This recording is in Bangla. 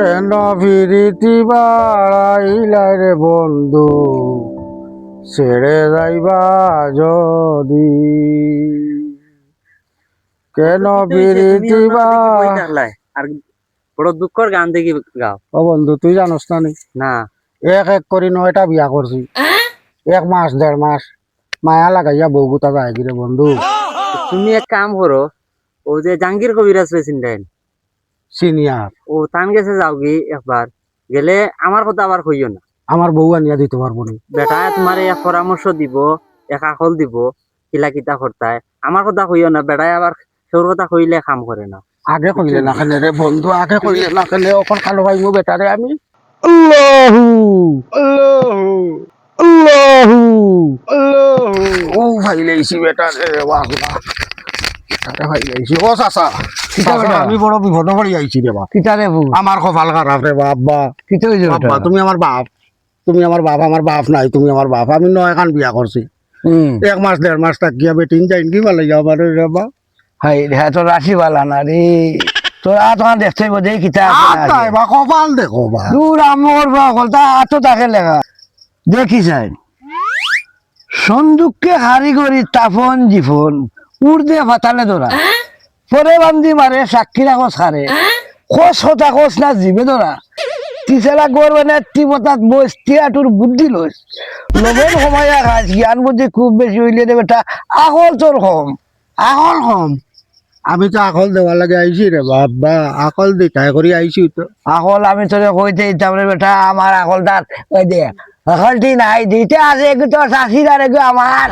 কেন ফিরিতি বাড়াইলাই রে বন্ধু ছেড়ে যাইবা যদি। কেন ফিরিতি বা আর বড় দুঃখর গান দেখি গাও। ও বন্ধু তুই জানোস না নি? না। এক এক করি নয়টা বিয়া করছি। এক মাস দেড় মাস। মায়া লাগাইয়া বউগুতা যায় রে বন্ধু? তুমি এক কাম করো ও যে জাহাঙ্গীর কবিরাজ রয়েছেন দেন সিনিয়র। ও তান গেছে যাও কি একবার। গেলে আমার কথা আবার কইও না। আমার বউ আনিয়া দিতে পারব না। বেটা তোমার এক পরামর্শ দিব এক আকল দিব কিলা কিতা করতায়। আমার কথা কইও না বেটায় আবার তোর কথা কইলে কাম করে না। আগে কইলে না কেন রে বন্ধু আগে কইলে না কেন অকল খালো ভাই মো বেটারে আমি। আল্লাহু! আল্লাহু! আল্লাহু! আল্লাহু! ও ভাই লেইছি বেটারে বাহ বেটারে ভাই লেইছি। ও চাচা, আমি বড় বিপদ পড়ি আইছি রে বাপ। কিতারে বউ আমার কপাল খারাপ রে বাপ বা। কিতা হইছে বাবা তুমি আমার বাপ। তুমি আমার বাপ আমার বাপ নাই তুমি আমার বাপ। আমি নয় খান বিয়া করছি এক মাস দেড় মাস থাকিয়া বেটিন যাইন কি ভালো যাবার রে বাপ? হাই হ্যাঁ তোর রাশি বালা না রে তোর আ তোমার দেখতে হইব কিতা বা কপাল দেখো বা দূর আমর বা কলতা আতো তাকে লেখা। দেখি যাই সন্দুককে হারি করি তাফন জিফন উর্দে ফাতালে ধরা পরে বান্দি মারে সাক্ষী রাখো সারে। খোঁজ হতা খোঁজ না জিবে ধরা। তিসেলা গর মানে তিমতাত বস তিয়াটুর বুদ্ধি লইস লবণ সময়া খাস জ্ঞান বুদ্ধি খুব বেশি হইলে দেবে তা আকল তোর কম আকল কম আমি তো আকল দেওয়ার লাগে আইছি রে বাবা আকল দেখাই করে আইছি তো। আকল আমি তোরে কইতে দিতাম রে বেটা আমার আকল তার ওই দে আকলটি নাই দিতে আছে তোর শাশির একটু আমার